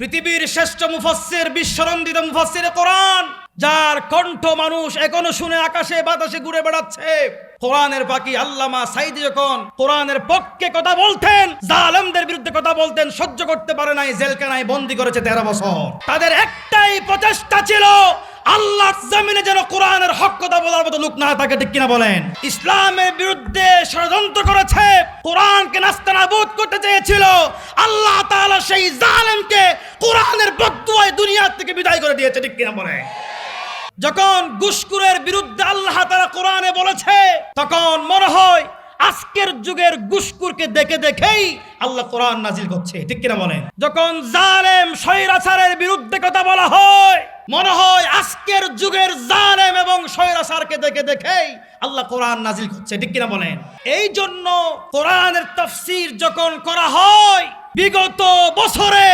পৃথিবীর শ্রেষ্ঠ মুফাসের বিশ্বরঞ্জিত মুফাসের কোরআন, যার কণ্ঠ মানুষ এখনও শুনে আকাশে বাতাসে ঘুরে বেড়াচ্ছে। কোরআনের পাখি আল্লামা সাইদি যখন কোরআনের পক্ষে কথা বলতেন, জালেমদের বিরুদ্ধে কথা বলতেন, সহ্য করতে পারে নাই, জেলখানায় বন্দি করেছে তেরো বছর। তাদের একটাই প্রচেষ্টা ছিল আল্লাহ জমিনে যেন কোরআনের হক কথা বলার মতো লোক না থাকে, ঠিক কিনা বলেন? ইসলামের বিরুদ্ধে ষড়যন্ত্র করেছে, কোরআনকে নাস্তানাবুদ করতে চেয়েছিল। আল্লাহ তাআলা সেই জালেমকে কোরআনের বদুয়ায় দুনিয়া থেকে বিদায় করে দিয়েছে, ঠিক কিনা বলেন? যখন গুসকুরের বিরুদ্ধে আল্লাহ তারা কোরআনে বলেছে, তখন মনে হয় আজকের যুগের গুসকুরকে দেখে দেখেই আল্লাহ কোরআন নাজিল করছে, ঠিক কিনা বলেন? যখন জালেম স্বৈরাচারের বিরুদ্ধে কথা বলা হয়, মনে হয় আজকের যুগের জালেম এবং স্বৈরাচারকে দেখে দেখেই আল্লাহ কোরআন নাজিল করছে, ঠিক কিনা বলেন? এই জন্য কোরআনের তফসির যখন করা হয়, বিগত বছরে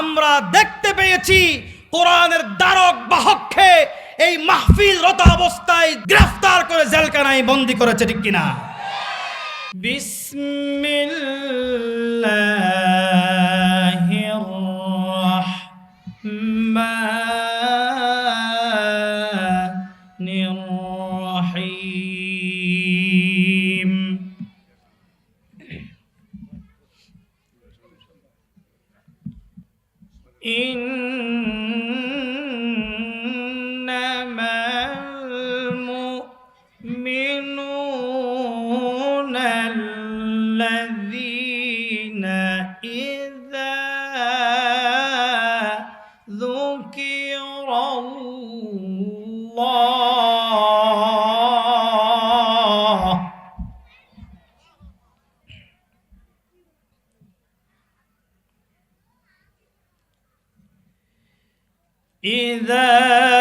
আমরা দেখতে পেয়েছি কোরআনের দ্বারক বাহককে এই মাহফিল রত অবস্থায় গ্রেফতার করে জেলখানায় বন্দি করেছে, ঠিক কিনা? Bismillah. إذا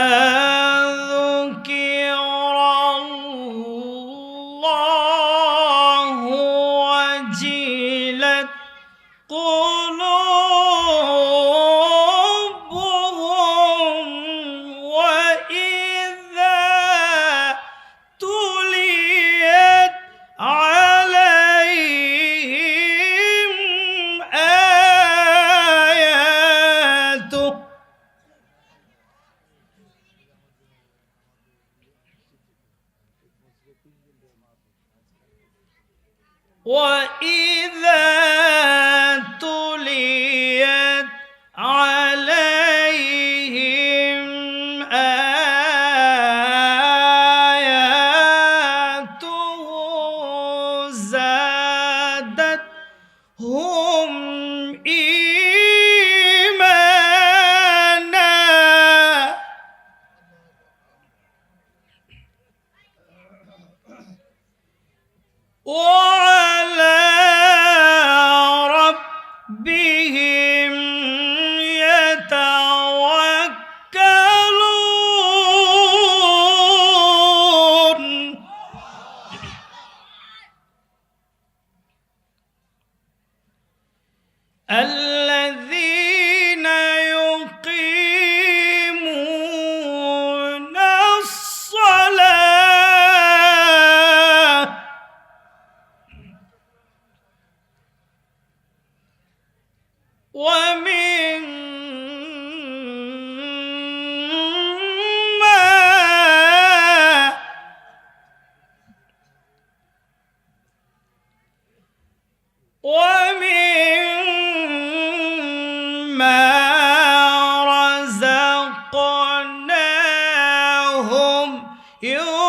رزقناهم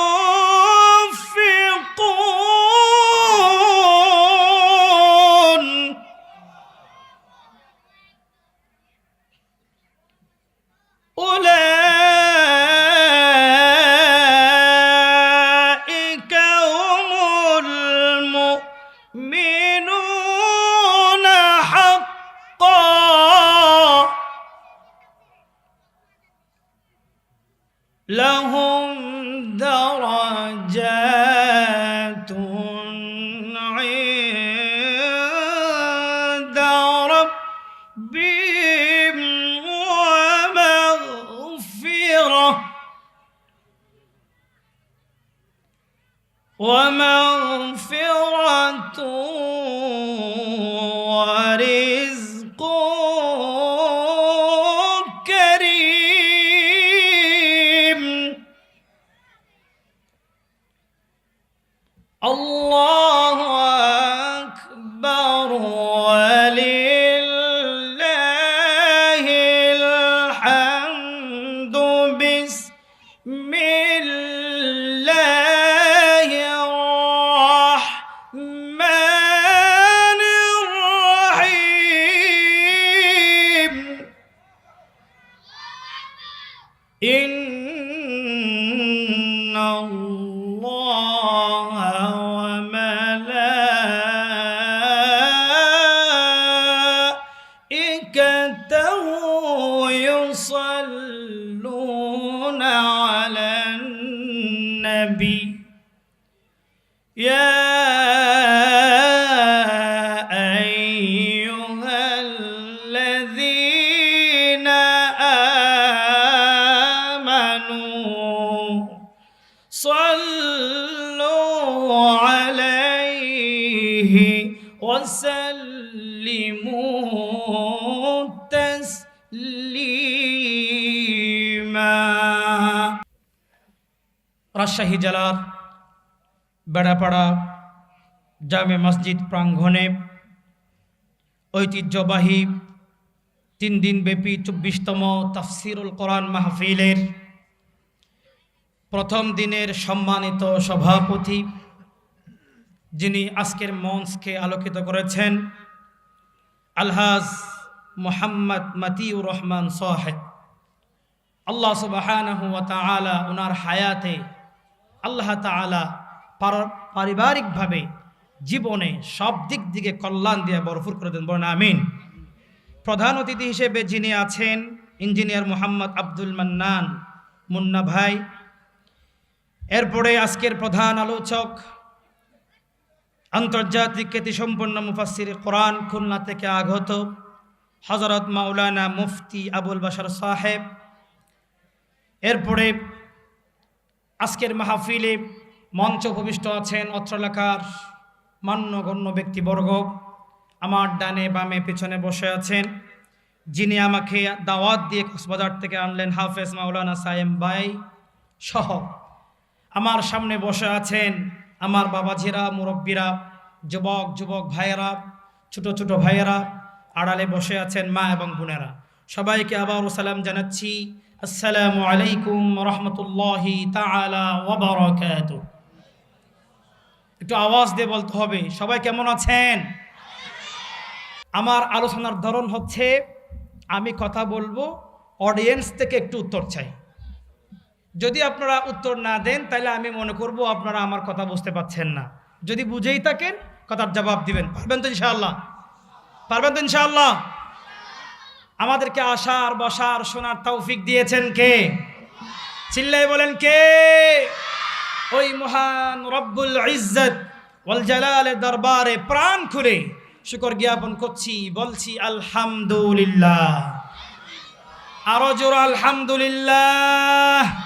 صلوا عليه وسلموا تسليما রাজশাহী জেলার বেড়াপাড়া জামে মসজিদ প্রাঙ্গণে ঐতিহ্যবাহী তিন দিন ব্যাপী চব্বিশতম তাফসিরুল কোরআন মাহফিলের প্রথম দিনের সম্মানিত সভাপতি, যিনি আজকের মঞ্চকে আলোকিত করেছেন, আলহাজ মোহাম্মদ মতিউর রহমান সাহেব। আল্লাহ সুবাহানহু তাআলা ওনার হায়াতে আল্লাহ পার- পারিবারিকভাবে জীবনে সব দিক দিকে কল্যাণ দিয়ে বরফুর করে দেন বলেন আমিন। প্রধান অতিথি হিসেবে যিনি আছেন, ইঞ্জিনিয়ার মোহাম্মদ আব্দুল মান্নান মুন্না ভাই এরপরে আজকের প্রধান আলোচক আন্তর্জাতিক খ্যাতিসম্পন্ন মুফাসির কোরআন খুলনা থেকে আগত হজরত মাওলানা মুফতি আবুল বাসার সাহেব। এরপরে আজকের মাহফিলে মঞ্চ উপবিষ্ট আছেন অত্র এলাকার মান্যগণ্য ব্যক্তিবর্গ। আমার ডানে বামে পেছনে বসে আছেন যিনি আমাকে দাওয়াত দিয়ে কক্সবাজার থেকে আনলেন হাফেজ মাওলানা সায়েম বাই সহ। আমার সামনে বসে আছেন আমার বাবাজিরা, মুরব্বীরা, যুবক যুবক ভাইয়েরা, ছোট ছোট ভাইয়েরা, আড়ালে বসে আছেন মা এবং বোনেরা। সবাইকে আবার সালাম জানাচ্ছি। আসসালামু আলাইকুম রহমতুল্লাহি বারাকাতুহু। একটু আওয়াজ দিয়ে বলতে হবে, সবাই কেমন আছেন? আমার আলোচনার ধরন হচ্ছে, আমি কথা বলব অডিয়েন্স থেকে একটু উত্তর চাই। যদি আপনারা উত্তর না দেন, তাহলে আমি মনে করব আপনারা আমার কথা বুঝতে পাচ্ছেন না। যদি বুঝেই থাকেন, কথার জবাব দিবেন। পারবেন তো ইনশাআল্লাহ? পারবেন তো ইনশাআল্লাহ? আমাদেরকে আসার বসার, শোনার তৌফিক দিয়েছেন কে? চিল্লাই বলেন কে? ওই মহান রব্বুল ইজ্জত ওয়াল জালালের দরবারে প্রাণ খুলে শুকর জ্ঞাপন করছি, বলছি আলহামদুলিল্লাহ। আরও জোর আলহামদুলিল্লাহ।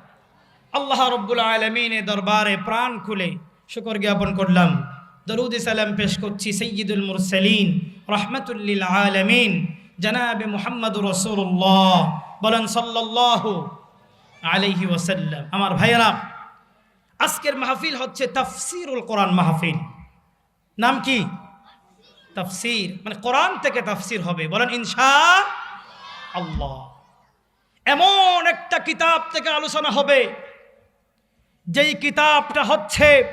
আল্লাহ রব্বুল আলমিনের দরবারে প্রাণ খুলে শুকর জ্ঞাপন করলাম। দরুদ সালাম পেশ করছি সৈয়দুল মুরসালিন, রহমতুল্লিল আলমিন। জনাবে মোহাম্মদ রসুল্লাহ বলেন সাল্লাহ আলহি ওসাল্লাম আমার ভাইয়েরা, আজকের মাহফিল হচ্ছে তাফসিরুল কোরআন মাহফিল। নাম কি? তাফসির মানে কোরআন থেকে তাফসির হবে। বলেন ইনশা আল্লাহ। এমন একটা কিতাব থেকে আলোচনা হবে যেই কিতাবটা হচ্ছে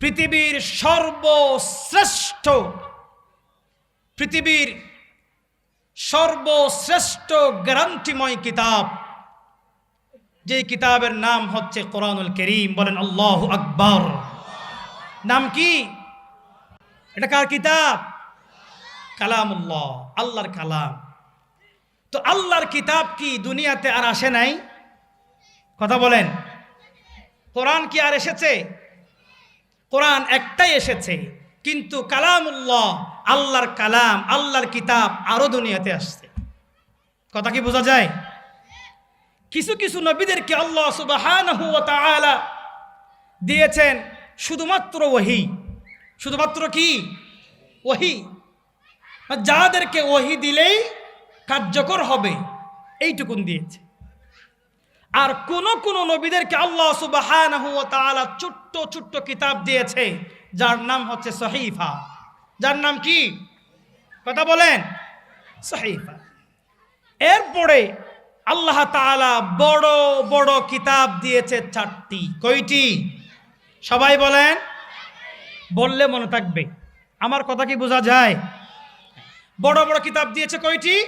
পৃথিবীর সর্বশ্রেষ্ঠ পৃথিবীর সর্বশ্রেষ্ঠ গ্যারান্টিময় কিতাব। যেই কিতাবের নাম হচ্ছে কোরআনুল করিম, বলেন আল্লাহ আকবর। নাম কি? এটা কার কিতাব? কালামুল্লাহ, আল্লাহর কালাম। তো আল্লাহর কিতাব কি দুনিয়াতে আর আসে নাই? কথা বলেন। কোরআন কি আর এসেছে? কোরআন একটাই এসেছে, কিন্তু কালামুল্লাহ, আল্লাহর কালাম, আল্লাহর কিতাব আরও দুনিয়াতে আসছে। কথা কি বোঝা যায়? কিছু কিছু নবীদেরকে আল্লাহ তাআলা দিয়েছেন শুধুমাত্র ওহি। শুধুমাত্র কি? ওহি। যাদেরকে ওহি দিলেই কার্যকর হবে, এইটুকুন দিয়েছে। আর কোন কোন নবীদেরকে আল্লাহ তাআলা ছোট্ট ছোট্ট কিতাব দিয়েছে, যার নাম হচ্ছে সহিফা। যার নাম কি? কথা বলেন। সহিফা। এরপরে আল্লাহ তাআলা বড় বড় কিতাব দিয়েছে চারটি। কয়টি? সবাই বলেন। বললে মনে থাকবে। আমার কথা কি বোঝা যায়? বড় বড় কিতাব দিয়েছে কয়টি?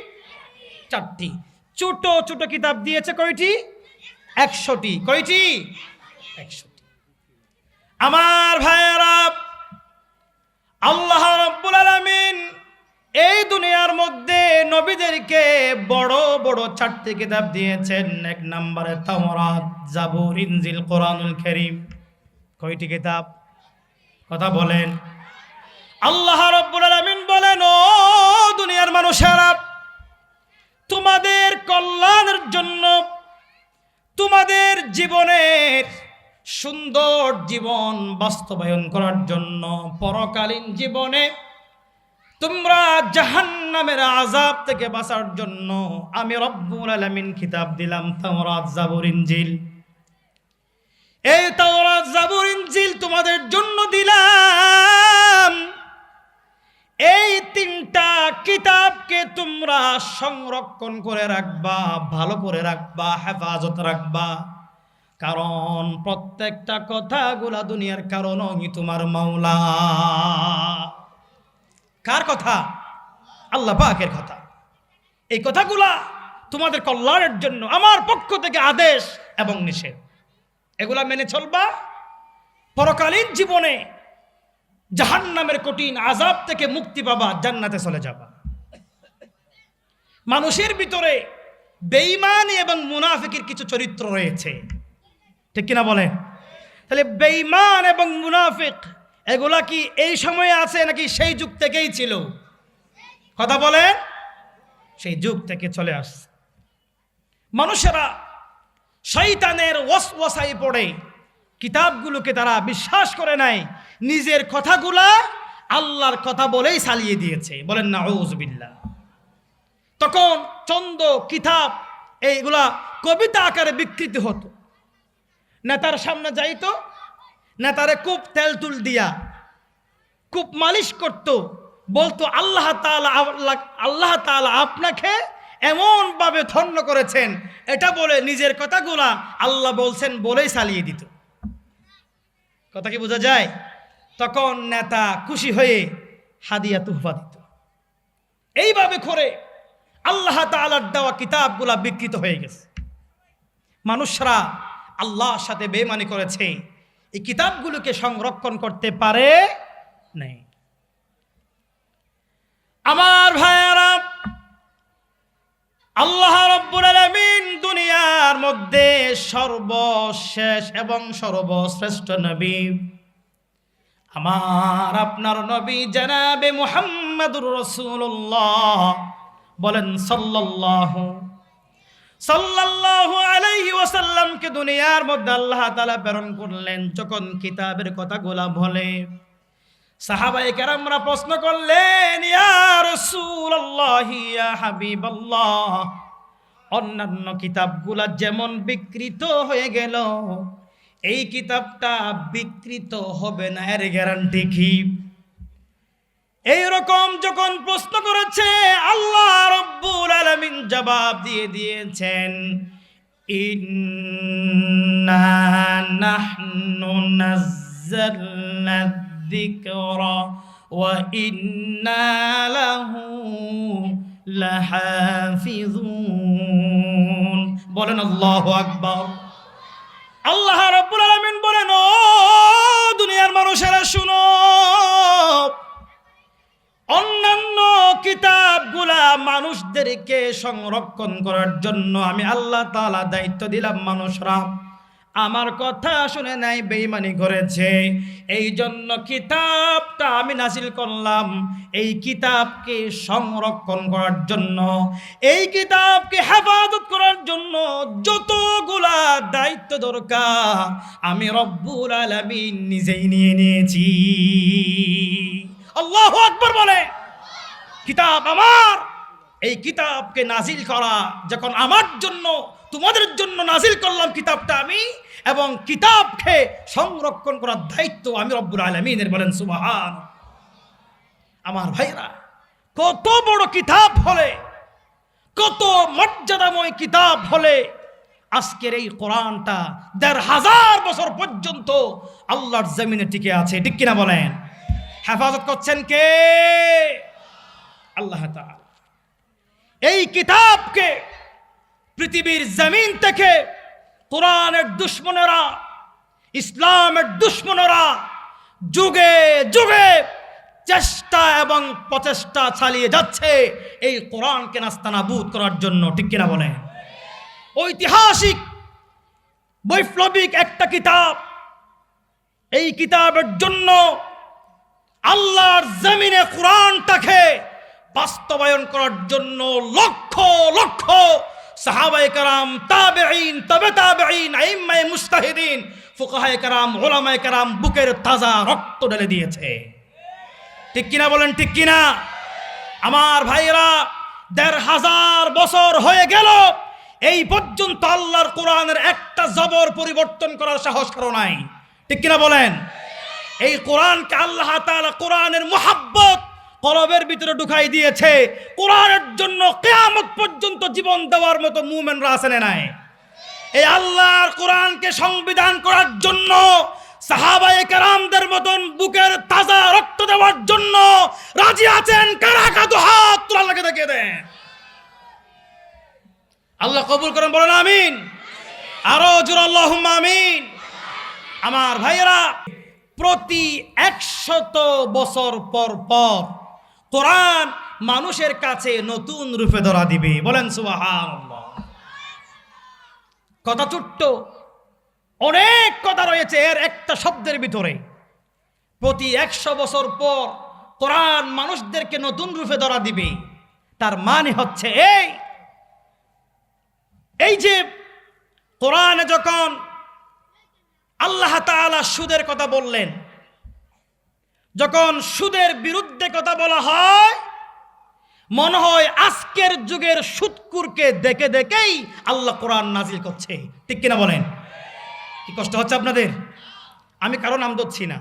চারটি। ছোট ছোট কিতাব দিয়েছে কয়টি? একশোটি। কয়টি? একশোটি। আমার ভাইয়েরা, আল্লাহ রব্বুল আলামিন এই দুনিয়ার মধ্যে নবীদেরকে বড় বড় চারটি কিতাব দিয়েছেন। এক নম্বরে তাওরাত, জাবুর, ইনজিল, কোরআনুল কারীম। কয়টি কিতাব? কথা বলেন। আল্লাহ রব্বুল আলামিন বলেন, ও দুনিয়ার মানুষেরা, তোমাদের কল্যাণের জন্য তোমাদের জীবনের সুন্দর জীবন বাস্তবায়ন করার জন্য পরকালীন জীবনে তোমরা জাহান্নামের আজাব থেকে বাঁচার জন্য আমি রব্বুল আলামিন খিতাব দিলাম তাওরাত, জাবুর, ইনজিল। এই তাওরাত, জাবুর, ইনজিল তোমাদের জন্য দিলাম। এই তিনটা কিতাবকে তোমরা সংরক্ষণ করে রাখবা, ভালো করে রাখবা, হেফাজত রাখবা। কারণ প্রত্যেকটা কথাগুলা দুনিয়ার কারণই তোমার মাওলা। কার কথা? আল্লাহ পাকের কথা। এই কথাগুলা তোমাদের কল্যাণের জন্য আমার পক্ষ থেকে আদেশ এবং নিষেধ। এগুলা মেনে চলবা। পরকালীন জীবনে জাহান্নামের কঠিন আজাব থেকে মুক্তি পাবা, জান্নাতে চলে যাবা। মানুষের ভিতরে বেঈমানি এবং মুনাফিকের কিছু চরিত্র রয়েছে। ঠিক কিনা বলেন? তাহলে বেইমান এবং মুনাফিক, এগুলা কি এই সময়ে আছে নাকি সেই যুগ থেকেই ছিল? কথা বলেন। সেই যুগ থেকে চলে আসছে। মানুষেরা শৈতানের ওয়াসওয়াসাই পড়ে। কিতাবগুলোকে তারা বিশ্বাস করে নাই। নিজের কথাগুলা আল্লাহর কথা বলেই চালিয়ে দিয়েছে। বলেন না বিল্লাহ। তখন চন্দ, কিতাব, এইগুলা কবিতা আকারে বিকৃতি হতো। নেতার সামনে যাইতো, নেতারে কূপ তেল তুল দিয়া খুব মালিশ করত, বলতো, আল্লাহ তালা আল্লাহ আল্লাহ তাআলা আপনাকে এমনভাবে ধন্য করেছেন। এটা বলে নিজের কথাগুলা আল্লাহ বলছেন বলেই চালিয়ে দিত। কথা কি বোঝা যায়? তখন নেতা খুশি হয়ে হাদিয়া তুহফা দিত। এইভাবে করে আল্লাহ তালার দেওয়া কিতাবগুলা বিকৃত হয়ে গেছে। মানুষরা আল্লাহর সাথে বেমানি করেছে। এই কিতাবগুলোকে সংরক্ষণ করতে পারে নাই। আমার ভাইয়ারা আল্লাহ রব্বুল আলামিন দুনিয়ার মধ্যে সর্বশেষ এবং সর্বশ্রেষ্ঠ নবী। আমার, আপনার নবী জানাবে মুহাম্মাদুর রাসূলুল্লাহ বলেন, সাল্লাল্লাহু সাল্লাল্লাহু আলাইহি ওয়াসাল্লামকে দুনিয়ার মধ্যে আল্লাহ তাআলা প্রেরণ করলেন যখন কিতাবের কথাগুলা বলে। সাহাবাই কেরামরা প্রশ্ন করলেন হাবিবাল্লাহ। অন্যান্য কিতাবগুলা যেমন বিকৃত হয়ে গেল, এই কিতাবটা বিকৃত হবে না, এর গ্যারান্টি কি? এইরকম যখন প্রশ্ন করেছে, আল্লাহ রব্বুল আলামিন জবাব দিয়ে দিয়েছেন, ইন্না নাহনু নাজ্জালনা ওয়া ইন্না লাহু লাহাফিজুন বলেন আল্লাহু আকবার। আল্লাহ রব্বুল আলামিন বলেন, ও দুনিয়ার মানুষেরা, শুনো। অন্যান্য কিতাবগুলা মানুষদেরকে সংরক্ষণ করার জন্য আমি আল্লাহ তাআলা দায়িত্ব দিলাম মানুষরা। আমার কথা শুনে নাই বেইমানি করেছে। এই জন্য কিতাবটা আমি নাসিল করলাম। এই কিতাবকে সংরক্ষণ করার জন্য। এই কিতাবকে হেফাজত করার জন্য যতগুলা দায়িত্ব দরকার আমি রব্বুল আলামিন নিজেই নিয়ে নিয়েছি। আল্লাহ আকবর বলে, কিতাব আমার। এই কিতাবকে নাজিল করা যখন আমার জন্য তোমাদের জন্য নাজিল করলাম কিতাবটা আমি এবং কিতাবকে সংরক্ষণ করার দায়িত্ব আমি রব্বুল আলমিনের বলেন, সুবাহান। আমার ভাইরা কত বড় কিতাব হলে, কত মর্যাদাময় কিতাব হলে আজকের এই কোরআনটা দেড় হাজার বছর পর্যন্ত আল্লাহর জমিনে টিকে আছে, ঠিক কিনা বলেন? হেফাজত করছেন কে? আল্লাহ এই কিতাবকে পৃথিবীর জমিন থেকে কোরআনের দুশ্মনেরা, ইসলামের দুশ্মনেরা যুগে যুগে চেষ্টা এবং প্রচেষ্টা চালিয়ে যাচ্ছে এই কোরআনকে নাস্তানাবুদ করার জন্য, ঠিক কিনা বলে ঐতিহাসিক, বৈপ্লবিক একটা কিতাব, এই কিতাবের জন্য আল্লাহর জমিনে কোরআনটাকে বাস্তবায়ন করার জন্য লক্ষ লক্ষ সাহাবায়ে কারাম তবে মুস্তাহিদিন ফুকাহায়ে কারাম কারাম বুকের তাজা রক্ত ঢেলে দিয়েছে। বলেন আমার দেড় হাজার বছর হয়ে গেল, এই আল্লাহর কোরআনের একটা জবর পরিবর্তন করার সাহস নাই। ঠিক কিনা বলেন? এই কোরআনকে আল্লাহ কোরআনের মোহাব্বত কলবের ভিতরে ঢুকাই দিয়েছে। কোরআনের জন্য কেয়ামত পর্যন্ত জীবন দেওয়ার মতো মুভমেন্টরা আছে না নাই? এই আল্লাহর কোরআনকে সংবিধান করার জন্য, সাহাবায়ে কেরামদের মতন বুকের তাজা রক্ত দেওয়ার জন্য রাজি আছেন কারা কাদু হাত তোলার লাগে দেখিয়ে দেন। আল্লাহ কবুল করেন, বলেন আমিন। আরও জোর আল্লাহ আমিন। আমার ভাইয়েরা, প্রতি একশত বছর পর পর কোরআন মানুষের কাছে নতুন রূপে ধরা দিবে। বলেন সুবহানাল্লাহ। কথা ছোট্ট। অনেক কথা রয়েছে এর একটা শব্দের ভিতরে। প্রতি একশো বছর পর কোরআন মানুষদেরকে নতুন রূপে ধরা দিবে। তার মানে হচ্ছে এই এই যে কোরআনে যখন আল্লাহ তাআলা সুদের কথা বললেন যখন সুদের বিরুদ্ধে কথা বলা হয়, মনে হয় আজকের যুগের সুৎকুরকে দেখে দেখেই আল্লাহ কোরআন নাজিল করছে। ঠিক কিনা বলেন? কি কষ্ট হচ্ছে আপনাদের? আমি কারও নাম ধরছি না।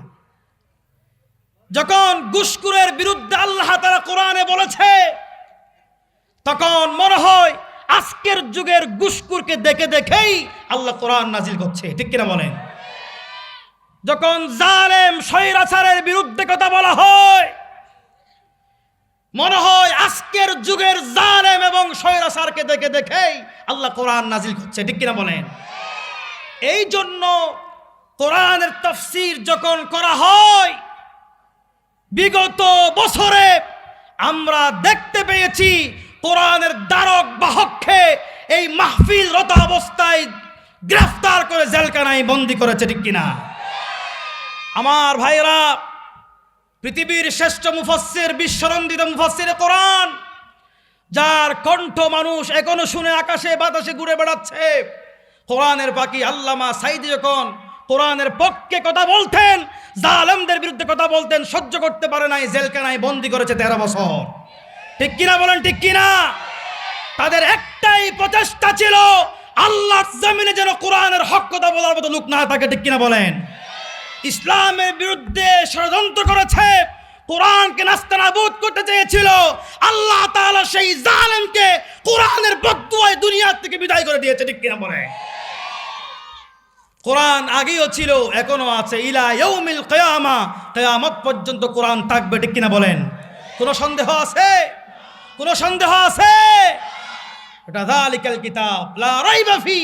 যখন গুসকুরের বিরুদ্ধে আল্লাহ তারা কোরআনে বলেছে, তখন মনে হয় আজকের যুগের গুসকুরকে দেখে দেখেই আল্লাহ কোরআন নাজিল করছে। ঠিক কিনা বলেন? যখন জালেম স্বৈরাচারের বিরুদ্ধে কথা বলা হয়, মনে হয় আজকের যুগের জালেম এবং স্বৈরাচারকে দেখে দেখেই আল্লাহ কোরআন নাজিল করছে, ঠিক কিনা বলেন? এই জন্য কোরআনের তফসির যখন করা হয়, বিগত বছরে আমরা দেখতে পেয়েছি কোরআনের দ্বারক বাহককে এই মাহফিল রত অবস্থায় গ্রেফতার করে জেলখানায় বন্দি করেছে, ঠিক কিনা? আমার ভাইরা পৃথিবীর শ্রেষ্ঠ মুফাসসির, বিশ্বরঞ্জিত মুফাসসির কোরআন, যার কণ্ঠ মানুষ এখনও শুনে আকাশে বাতাসে ঘুরে বেড়াচ্ছে। কোরআনের বাকি আল্লামা সাইদি যখন কোরআনের পক্ষে কথা বলতেন, জালেমদের বিরুদ্ধে কথা বলতেন, সহ্য করতে পারে নাই, জেলখানায় বন্দি করেছে তেরো বছর। ঠিক কিনা বলেন, ঠিক কিনা? তাদের একটাই প্রচেষ্টা ছিল আল্লাহ জমিনে যেন কোরআনের হক কথা বলার মতো লোক না থাকে, ঠিক কিনা বলেন? ইসলামের বিরুদ্ধে ষড়যন্ত্র করেছে, কোরআনকে নাস্তানাবুদ করতে চেয়েছিল, আল্লাহ তাআলা সেই জালেমকে কোরআনের বদুয়ায় দুনিয়া থেকে বিদায় করে দিয়েছে, ঠিক কিনা বলে কোরআন আগেও ছিল এখনও আছে। ইলা ইয়াউমিল কিয়ামা, কিয়ামত পর্যন্ত কোরআন থাকবে, ঠিক কিনা বলেন? কোনো সন্দেহ আছে? কোনো সন্দেহ আছে? এটা যালিকাল কিতাব, লা রাইবা ফি।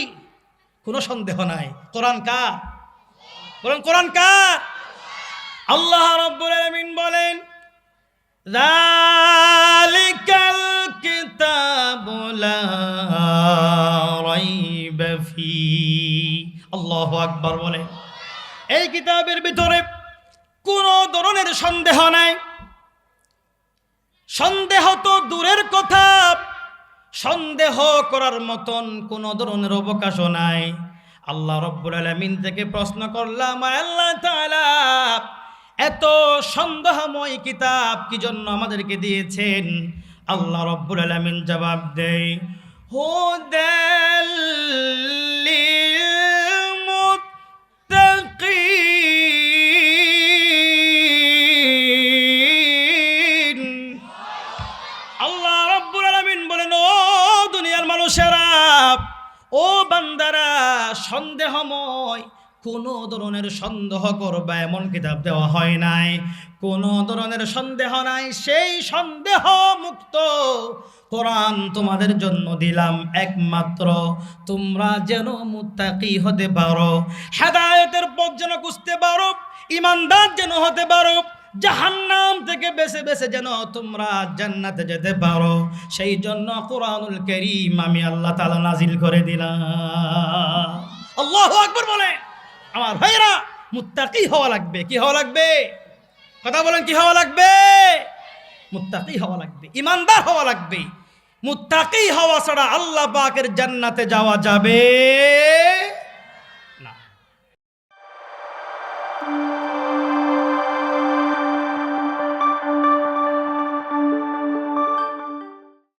কোনো সন্দেহ নাই। কোরআন কার? বলেন, কোরআন কার? আল্লাহ রাব্বুল আলামিন বলেন, যালিকাল কিতাবু লা রাইবা ফি। আল্লাহু আকবার এই কিতাবের ভিতরে কোনো ধরনের সন্দেহ নাই। সন্দেহ তো দূরের কথা, সন্দেহ করার মতন কোনো ধরনের অবকাশও নাই। আল্লাহ রব্বুল আলমিন থেকে প্রশ্ন করলাম আল্লাহ এত সন্দেহময় কিতাব কি জন্য আমাদেরকে দিয়েছেন? আল্লাহ রব্বুল আলমিন জবাব দেয় হুদাল্লিল সন্দেহময়। কোন ধরনের সন্দেহ করবে এমন কিতাব দেওয়া হয় নাই। কোন ধরনের সন্দেহ নাই, সেই সন্দেহ মুক্ত কোরআন তোমাদের জন্য দিলাম একমাত্র। তোমরা যেন মুত্তাকি হতে পারো, হেদায়তের পথ যেন বুঝতে পারো, ইমানদার যেন হতে পারো, জাহান্নাম থেকে বেছে বেছে যেন তোমরা জান্নাতে যেতে পারো। সেই জন্য কোরআনুল করিম আমি আল্লাহ তাআলা নাজিল করে দিলাম। আল্লাহু আকবর বলে। আমার ভাইরা মুত্তাকি হওয়া লাগবে। কি হওয়া লাগবে? কথা বলেন, কি হওয়া লাগবে? মুত্তাকি হওয়া লাগবে। ইমানদার হওয়া লাগবে। মুত্তাকি হওয়া ছাড়া আল্লাহ পাকের জান্নাতে যাওয়া যাবে।